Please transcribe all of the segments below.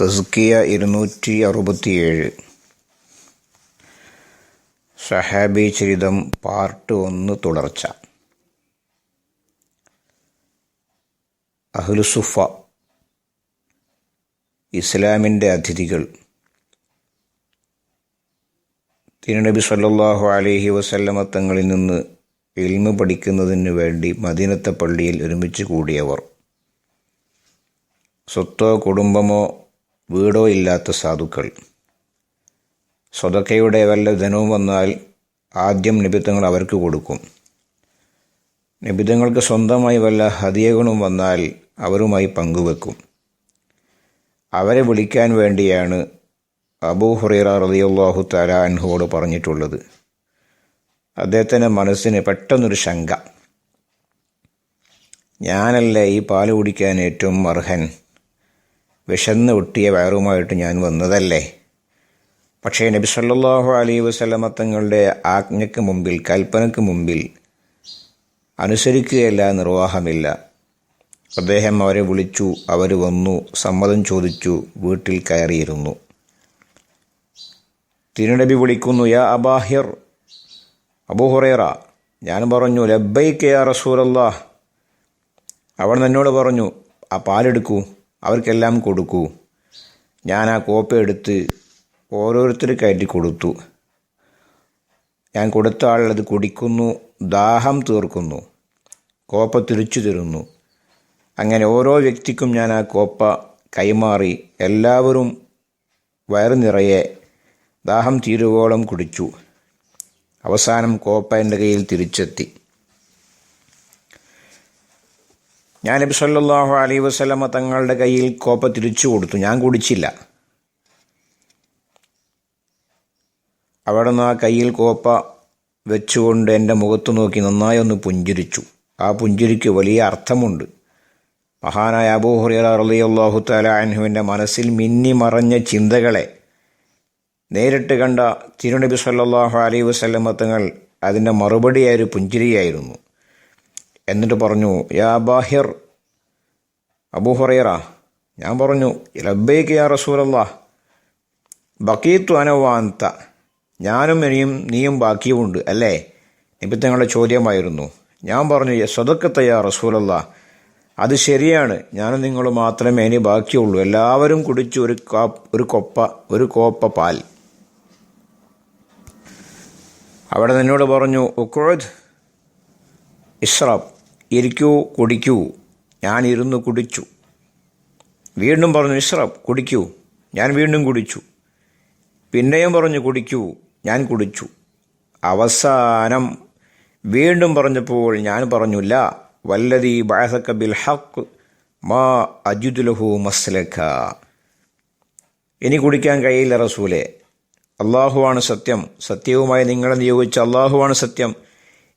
തസ്കിയ ഇരുന്നൂറ്റി അറുപത്തിയേഴ് സഹാബി ചരിതം പാർട്ട് ഒന്ന് തുടർച്ച. അഹ്ലുസുഫ ഇസ്ലാമിന്റെ അതിഥികൾ. തിരുനബി സല്ലാഹു അലഹി വസല്ലമ തങ്ങളിൽ നിന്ന് ഇൽമ പഠിക്കുന്നതിന് വേണ്ടി മദീനത്തെ പള്ളിയിൽ ഒരുമിച്ച് കൂടിയവർ. സ്വത്തോ കുടുംബമോ വീടോ ഇല്ലാത്ത സാധുക്കൾ. സ്വതക്കയുടെ വല്ല ധനവും വന്നാൽ ആദ്യം നിബിത്തങ്ങൾ അവർക്ക് കൊടുക്കും. നിബിത്തങ്ങൾക്ക് സ്വന്തമായി വല്ല ഹതിയകളും വന്നാൽ അവരുമായി പങ്കുവെക്കും. അവരെ വിളിക്കാൻ വേണ്ടിയാണ് അബൂ ഹുറൈറ റളിയല്ലാഹു താല അൻഹുവോട് പറഞ്ഞിട്ടുള്ളത്. അദ്ദേഹത്തിന്റെ മനസ്സിന് പെട്ടെന്നൊരു ശങ്ക. ഞാനല്ലേ ഈ പാൽ കുടിക്കാൻ ഏറ്റവും അർഹൻ. വിശന്ന് ഒട്ടിയ വയറുമായിട്ട് ഞാൻ വന്നതല്ലേ? പക്ഷേ നബി സല്ലാഹു അലൈഹി വസല്ലമ തങ്ങളുടെ ആജ്ഞയ്ക്ക് മുമ്പിൽ കൽപ്പനയ്ക്ക് മുമ്പിൽ അനുസരിക്കുകയല്ല നിർവാഹമില്ല. അദ്ദേഹം അവരെ വിളിച്ചു അവർ വന്നു സമ്മതം ചോദിച്ചു വീട്ടിൽ കയറിയിരുന്നു. തിരുനബി വിളിക്കുന്നു യാ അബാഹിർ അബൂഹുറേറ ഞാൻ പറഞ്ഞു ലബ്ബൈക്ക് യാ റസൂലല്ലാ അവൻ എന്നോട് പറഞ്ഞു ആ പാലെടുക്കൂ. അവർക്കെല്ലാം കൊടുക്കൂ. ഞാൻ ആ കോപ്പ എടുത്ത് കയറ്റി കൊടുത്തു. ഞാൻ കൊടുത്ത ആളത് കുടിക്കുന്നു ദാഹം തീർക്കുന്നു കോപ്പ തിരിച്ചു തരുന്നു. അങ്ങനെ ഓരോ വ്യക്തിക്കും ഞാൻ ആ കോപ്പ കൈമാറി എല്ലാവരും വയറു നിറയെ ദാഹം തീരുവോളം കുടിച്ചു. അവസാനം കോപ്പ എന്റെ കയ്യിൽ തിരിച്ചെത്തി. ഞാൻ നബി സല്ലാഹു അലൈ വസ്ലമ തങ്ങളുടെ കയ്യിൽ കോപ്പ തിരിച്ചു കൊടുത്തു. ഞാൻ കുടിച്ചില്ല. അവിടെ നിന്ന് ആ കയ്യിൽ കോപ്പ വെച്ചുകൊണ്ട് എന്റെ മുഖത്ത് നോക്കി നന്നായി ഒന്ന് പുഞ്ചിരിച്ചു. ആ പുഞ്ചിരിക്ക് വലിയ അർത്ഥമുണ്ട്. മഹാനായ അബൂഹുറിയ ഹുറൈറ റളിയല്ലാഹു തആല അൻഹുവിന്റെ മനസ്സിൽ മിന്നി മറഞ്ഞ ചിന്തകളെ നേരിട്ട് കണ്ട തിരുനബി സല്ലാഹു അലൈ വസ്ലമത്തങ്ങൾ തങ്ങൾ അതിന്റെ മറുപടിയായ ഒരു പുഞ്ചിരിയായിരുന്നു. എന്നിട്ട് പറഞ്ഞു യാ ബാഹിർ അബൂ ഹുറൈറ ഞാൻ പറഞ്ഞു ലബ്ബേക്ക് യാ റസൂലല്ലാ ബക്കീത്തു അനവാന്ത ഞാനും ഇനിയും നീയും ബാക്കിയുമുണ്ട് അല്ലേ? നിബിത്തങ്ങളുടെ ചോദ്യമായിരുന്നു. ഞാൻ പറഞ്ഞു സ്വതക്കത്തെ യാ റസൂലല്ല അത് ശരിയാണ് ഞാനും നിങ്ങൾ മാത്രമേ ഇനി ബാക്കിയുള്ളൂ എല്ലാവരും കുടിച്ചു ഒരു കാപ്പ് ഒരു കൊപ്പ ഒരു കോപ്പ പാൽ. അവിടെ നിന്നോട് പറഞ്ഞു ഉക്കുഴ് ഇസ്രാബ് ഇരിക്കൂ കുടിക്കൂ. ഞാൻ ഇരുന്ന് കുടിച്ചു. വീണ്ടും പറഞ്ഞു ഇസ്രാബ് കുടിക്കൂ. ഞാൻ വീണ്ടും കുടിച്ചു. പിന്നെയും പറഞ്ഞു കുടിക്കൂ. ഞാൻ കുടിച്ചു. അവസാനം വീണ്ടും പറഞ്ഞപ്പോൾ ഞാൻ പറഞ്ഞില്ല വല്ലതി ബാസക്ക ബിൽ ഹക്ക് മാ അജുദുലഹു മസ്ലഖ ഇനി കുടിക്കാൻ കഴിയില്ല റസൂലെ. അള്ളാഹുവാണ് സത്യം. സത്യവുമായി നിങ്ങളെ നിയോഗിച്ച അള്ളാഹുവാണ് സത്യം.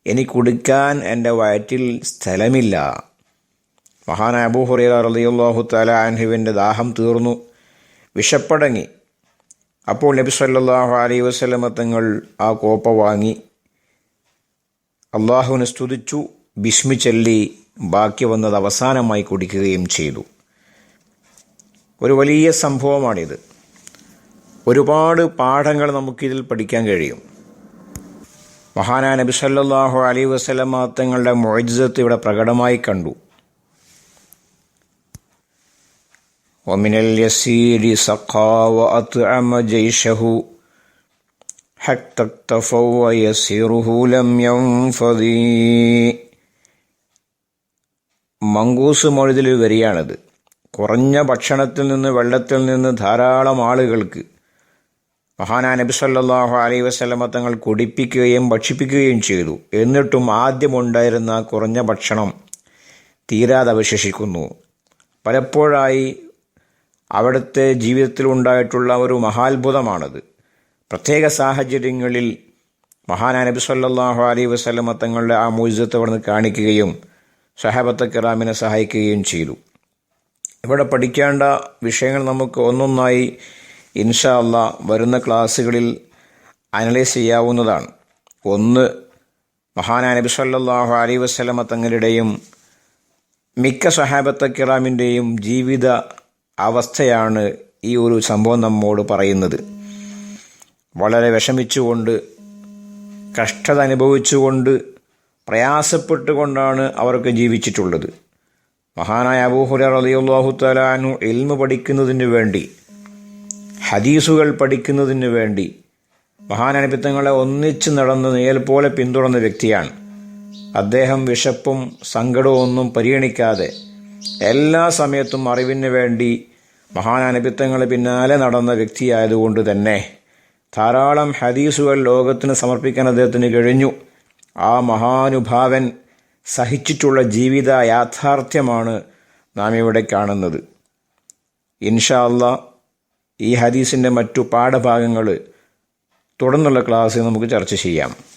ഇനി കുടിക്കാൻ എന്റെ വയറ്റിൽ സ്ഥലമില്ല. മഹാനായ അബൂ ഹുറൈറ റളിയല്ലാഹു തആല അൻഹുവിന്റെ ദാഹം തീർന്നു. വിശപ്പടങ്ങി. അപ്പോൾ നബി സല്ലാഹു അലൈഹി വസല്ലമ തങ്ങൾ ആ കോപ്പ വാങ്ങി. അള്ളാഹുവിനെ സ്തുതിച്ചു. ബിസ്മി ചൊല്ലി ബാക്കി വന്നത് അവസാനമായി കുടിക്കുകയും ചെയ്തു. ഒരു വലിയ സംഭവമാണിത്. ഒരുപാട് പാഠങ്ങൾ നമുക്കിതിൽ പഠിക്കാൻ കഴിയും. മഹാനായ നബി സല്ലല്ലാഹു അലൈഹി വസല്ലമ തങ്ങളുടെ മൊയ്ജത്ത് ഇവിടെ പ്രകടമായി കണ്ടു ومن اليسير سقى وأطعم جيشه حتى اكتفوا ويسيره لم ينفضي മങ്കൂസ് മൊഴുതിൽ വരികയാണത് കുറഞ്ഞ ഭക്ഷണത്തിൽ നിന്ന് വെള്ളത്തിൽ നിന്ന് ധാരാളം ആളുകൾക്ക് മഹാനാ നബി സല്ലാഹു അലൈ വസ്ലമ തങ്ങൾ കുടിപ്പിക്കുകയും ഭക്ഷിപ്പിക്കുകയും ചെയ്തു. എന്നിട്ടും ആദ്യമുണ്ടായിരുന്ന കുറഞ്ഞ ഭക്ഷണം തീരാതെ അവശേഷിക്കുന്നു. പലപ്പോഴായി അവിടുത്തെ ജീവിതത്തിൽ ഉണ്ടായിട്ടുള്ള ഒരു മഹാത്ഭുതമാണത്. പ്രത്യേക സാഹചര്യങ്ങളിൽ മഹാനാ നബി സല്ലാഹു അലൈ വസ്ലമ തങ്ങളുടെ ആ മൂജിസത്ത് അവിടുന്ന് കാണിക്കുകയും സഹാബത്ത് കിറാമിനെ സഹായിക്കുകയും ചെയ്തു. ഇവിടെ പഠിക്കേണ്ട വിഷയങ്ങൾ നമുക്ക് ഒന്നൊന്നായി ഇൻഷാ അല്ല വരുന്ന ക്ലാസ്സുകളിൽ അനലൈസ് ചെയ്യാവുന്നതാണ്. ഒന്ന് മഹാനാ നബി സല്ലല്ലാഹു അലൈഹി വസല്ലമ തങ്ങളുടെയും മിക്ക സഹാബത്ത കിറാമിന്റെയും ജീവിത അവസ്ഥയാണ് ഈ ഒരു സംഭവം നമ്മോട് പറയുന്നത്. വളരെ വിഷമിച്ചുകൊണ്ട് കഷ്ടത അനുഭവിച്ചുകൊണ്ട് പ്രയാസപ്പെട്ടുകൊണ്ടാണ് അവർക്ക് ജീവിച്ചിട്ടുള്ളത്. മഹാനായ അബൂഹുര റളിയല്ലാഹു തലാനു എൽമ പഠിക്കുന്നതിന് വേണ്ടി ഹദീസുകൾ പഠിക്കുന്നതിന് വേണ്ടി മഹാനനുപിത്തങ്ങളെ ഒന്നിച്ച് നടന്ന് നേൽ പോലെ പിന്തുടർന്ന വ്യക്തിയാണ്. അദ്ദേഹം വിശപ്പും സങ്കടവും ഒന്നും പരിഗണിക്കാതെ എല്ലാ സമയത്തും അറിവിന് വേണ്ടി മഹാനനുപിത്തങ്ങളെ പിന്നാലെ നടന്ന വ്യക്തിയായതുകൊണ്ട് തന്നെ ധാരാളം ഹദീസുകൾ ലോകത്തിന് സമർപ്പിക്കാൻ അദ്ദേഹത്തിന് കഴിഞ്ഞു. ആ മഹാനുഭാവൻ സഹിച്ചിട്ടുള്ള ജീവിത യാഥാർത്ഥ്യമാണ് നാം ഇവിടെ കാണുന്നത്. ഇൻഷാ അല്ലാ ഈ ഹദീസിന്റെ മറ്റു പാഠഭാഗങ്ങൾ തുടർന്നുള്ള ക്ലാസ്സിൽ നമുക്ക് ചർച്ച ചെയ്യാം.